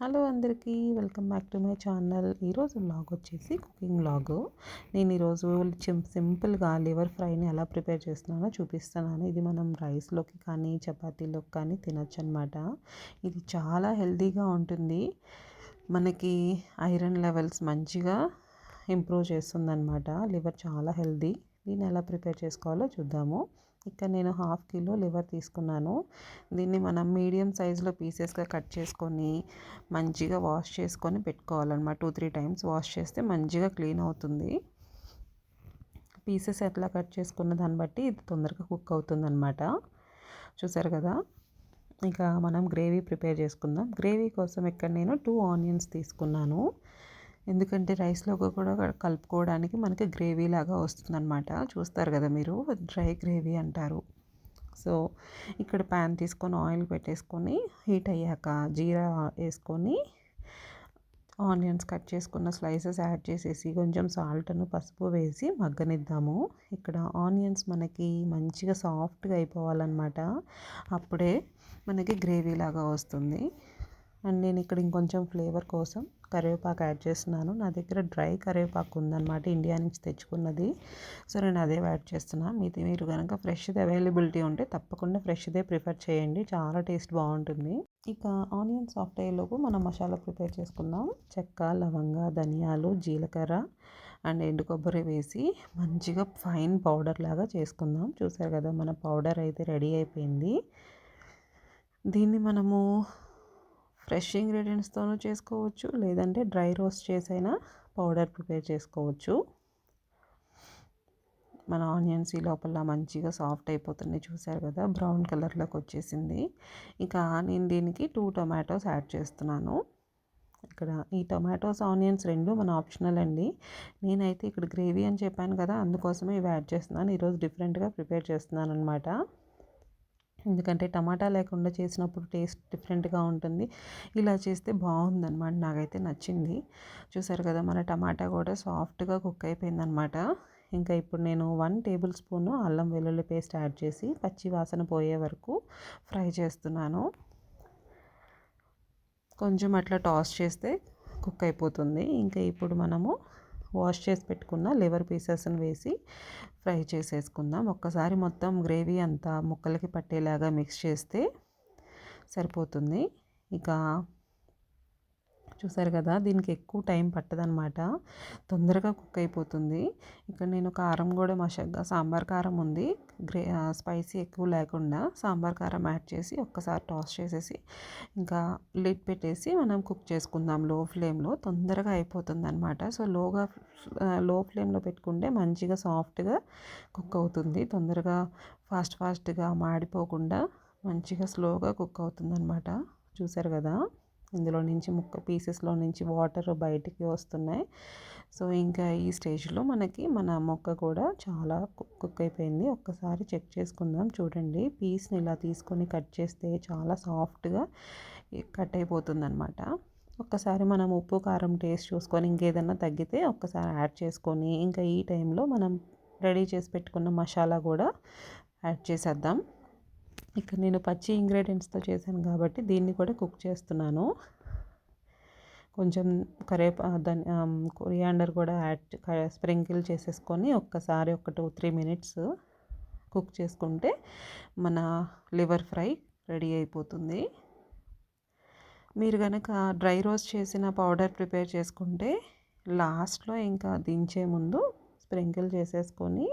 Hello అందరికీ welcome back to my channel. ఈరోజు blog వచ్చేసి కుకింగ్ వ్లాగ్ నేను ఈరోజు సింపుల్గా లివర్ ఫ్రైని ఎలా ప్రిపేర్ చేస్తున్నానో చూపిస్తున్నాను. ఇది మనం రైస్లోకి కానీ చపాతీలోకి కానీ తినచ్చు అనమాట ఇది చాలా హెల్తీగా ఉంటుంది. మనకి ఐరన్ లెవెల్స్ మంచిగా ఇంప్రూవ్ చేస్తుంది అనమాట లివర్ చాలా హెల్తీ. దీన్ని ఎలా ప్రిపేర్ చేసుకోవాలో చూద్దాము. ఇక్కడ నేను హాఫ్ కిలో లివర్ తీసుకున్నాను. దీన్ని మనం మీడియం సైజులో పీసెస్గా కట్ చేసుకొని మంచిగా వాష్ చేసుకొని పెట్టుకోవాలన్నమాట. టూ త్రీ టైమ్స్ వాష్ చేస్తే మంచిగా క్లీన్ అవుతుంది. పీసెస్ ఎట్లా కట్ చేసుకున్న దాన్ని బట్టి ఇది తొందరగా కుక్ అవుతుందన్నమాట. చూసారు కదా? ఇక మనం గ్రేవీ ప్రిపేర్ చేసుకుందాం. గ్రేవీ కోసం ఇక్కడ నేను టూ ఆనియన్స్ తీసుకున్నాను. ఎందుకంటే రైస్లోకి కూడా కలుపుకోవడానికి మనకి గ్రేవీ లాగా వస్తుందన్నమాట. చూస్తారు కదా మీరు డ్రై గ్రేవీ అంటారు. సో ఇక్కడ ప్యాన్ తీసుకొని ఆయిల్ పెట్టేసుకొని హీట్ అయ్యాక జీరా వేసుకొని ఆనియన్స్ కట్ చేసుకున్న స్లైసెస్ యాడ్ చేసేసి కొంచెం సాల్ట్ను పసుపు వేసి మగ్గనిద్దాము. ఇక్కడ ఆనియన్స్ మనకి మంచిగా సాఫ్ట్గా అయిపోవాలన్నమాట. అప్పుడే మనకి గ్రేవీ లాగా వస్తుంది. అండ్ నేను ఇక్కడ ఇంకొంచెం ఫ్లేవర్ కోసం కరివేపాకు యాడ్ చేస్తున్నాను. నా దగ్గర డ్రై కరివేపాకు ఉందన్నమాట ఇండియా నుంచి తెచ్చుకున్నది. సో నేను అదే యాడ్ చేస్తున్నాను మీది మీరు కనుక ఫ్రెష్ది అవైలబిలిటీ ఉంటే తప్పకుండా ఫ్రెష్దే ప్రిఫర్ చేయండి. చాలా టేస్ట్ బాగుంటుంది. ఇక ఆనియన్ సాఫ్ట్ అయ్యేలోపు మనం మసాలా ప్రిపేర్ చేసుకుందాం. చెక్క లవంగ ధనియాలు జీలకర్ర అండ్ ఎండు కొబ్బరి వేసి మంచిగా ఫైన్ పౌడర్ లాగా చేసుకుందాం. చూసారు కదా మన పౌడర్ అయితే రెడీ అయిపోయింది. దీన్ని మనము ఫ్రెష్ ఇంగ్రీడియంట్స్తోనూ చేసుకోవచ్చు లేదంటే డ్రై రోస్ట్ చేసైనా పౌడర్ ప్రిపేర్ చేసుకోవచ్చు. మన ఆనియన్స్ ఈ లోపల మంచిగా సాఫ్ట్ అయిపోతుంది చూసారు కదా? బ్రౌన్ కలర్లోకి వచ్చేసింది ఇక నేను దీనికి టూ టొమాటోస్ యాడ్ చేస్తున్నాను. ఇక్కడ ఈ టొమాటోస్ ఆనియన్స్ రెండు మన ఆప్షనల్ అండి. నేనైతే ఇక్కడ గ్రేవీ అని చెప్పాను కదా అందుకోసమే ఇవి యాడ్ చేస్తున్నాను. ఈరోజు డిఫరెంట్గా ప్రిపేర్ చేస్తున్నాను అనమాట ఎందుకంటే టమాటా లేకుండా చేసినప్పుడు టేస్ట్ డిఫరెంట్గా ఉంటుంది. ఇలా చేస్తే బాగుందన్నమాట నాకైతే నచ్చింది. చూసారు కదా మన టమాటా కూడా సాఫ్ట్గా కుక్ అయిపోయిందనమాట ఇంకా ఇప్పుడు నేను వన్ టేబుల్ స్పూను అల్లం వెల్లుల్లి పేస్ట్ యాడ్ చేసి పచ్చి వాసన పోయే వరకు ఫ్రై చేస్తున్నాను. కొంచెం అట్లా టాస్ చేస్తే కుక్ అయిపోతుంది. ఇంకా ఇప్పుడు మనము వాష్ చేసి పెట్టుకున్న లివర్ పీసెస్ని వేసి ఫ్రై చేసేసుకుందాం. ఒక్కసారి మొత్తం గ్రేవీ అంతా ముక్కలకి పట్టేలాగా మిక్స్ చేస్తే సరిపోతుంది. ఇక చూసారు కదా దీనికి ఎక్కువ టైం పట్టదనమాట తొందరగా కుక్ అయిపోతుంది. ఇక్కడ నేను కారం కూడా మషగ్గా సాంబార్ కారం ఉంది. గ్రే స్పైసీ ఎక్కువ లేకుండా సాంబార్ కారం యాడ్ చేసి ఒక్కసారి టాస్ చేసేసి ఇంకా లిడ్ పెట్టేసి మనం కుక్ చేసుకుందాం లో ఫ్లేమ్లో. తొందరగా అయిపోతుంది అనమాట సో లోగా లో ఫ్లేమ్లో పెట్టుకుంటే మంచిగా సాఫ్ట్గా కుక్ అవుతుంది. తొందరగా ఫాస్ట్ ఫాస్ట్గా మాడిపోకుండా మంచిగా స్లోగా కుక్ అవుతుంది అనమాట చూసారు కదా? ఇందులో నుంచి ముక్క పీసెస్లో నుంచి వాటర్ బయటికి వస్తున్నాయి. సో ఇంకా ఈ స్టేజ్లో మనకి మన మొక్క కూడా చాలా కుక్ అయిపోయింది. ఒక్కసారి చెక్ చేసుకుందాం. చూడండి పీస్ని ఇలా తీసుకొని కట్ చేస్తే చాలా సాఫ్ట్గా కట్ అయిపోతుందనమాట ఒక్కసారి మనం ఉప్పు కారం టేస్ట్ చూసుకొని ఇంకేదన్నా తగ్గితే ఒక్కసారి యాడ్ చేసుకొని ఇంకా ఈ టైంలో మనం రెడీ చేసి పెట్టుకున్న మసాలా కూడా యాడ్ చేసేద్దాం. ఇక్కడ నేను పచ్చి ఇంగ్రీడియంట్స్తో చేశాను కాబట్టి దీన్ని కూడా కుక్ చేస్తున్నాను. కొంచెం కరేపా దాని కొరియాండర్ కూడా యాడ్ స్ప్రింకిల్ చేసేసుకొని ఒక్కసారి ఒక టూ త్రీ మినిట్స్ కుక్ చేసుకుంటే మన లివర్ ఫ్రై రెడీ అయిపోతుంది. మీరు కనుక డ్రై రోస్ట్ చేసిన పౌడర్ ప్రిపేర్ చేసుకుంటే లాస్ట్లో ఇంకా దించే ముందు స్ప్రింకిల్ చేసేసుకొని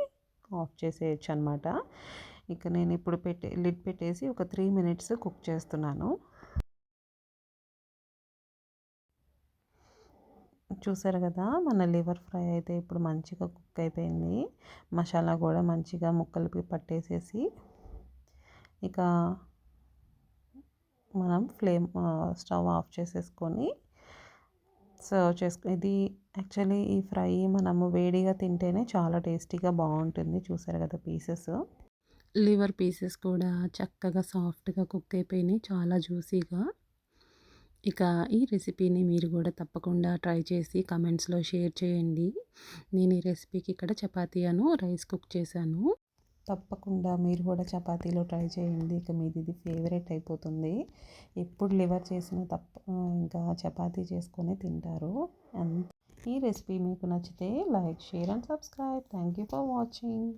ఆఫ్ చేసేయచ్చు అనమాట ఇక నేను ఇప్పుడు పెట్టే లిడ్ పెట్టేసి ఒక త్రీ మినిట్స్ కుక్ చేస్తున్నాను. చూసారు కదా మన లివర్ ఫ్రై అయితే ఇప్పుడు మంచిగా కుక్ అయిపోయింది. మసాలా కూడా మంచిగా ముక్కలకి పట్టేసేసి ఇక మనం ఫ్లేమ్ స్టవ్ ఆఫ్ చేసేసుకొని సర్వ్ చేసుకు ఇది యాక్చువల్లీ ఈ ఫ్రై మనము వేడిగా తింటేనే చాలా టేస్టీగా బాగుంటుంది. చూసారు కదా పీసెస్. లివర్ పీసెస్ కూడా చక్కగా సాఫ్ట్గా కుక్ అయిపోయినాయి. చాలా జ్యూసీగా. ఇక ఈ రెసిపీని మీరు కూడా తప్పకుండా ట్రై చేసి కమెంట్స్లో షేర్ చేయండి. నేను ఈ రెసిపీకి ఇక్కడ చపాతీ అను రైస్ కుక్ చేశాను. తప్పకుండా మీరు కూడా చపాతీలో ట్రై చేయండి. ఇక మీది ఇది ఫేవరెట్ అయిపోతుంది. ఎప్పుడు లివర్ చేసిన తప్ప ఇంకా చపాతీ చేసుకొని తింటారు. ఈ రెసిపీ మీకు నచ్చితే like share and subscribe. Thank you for watching.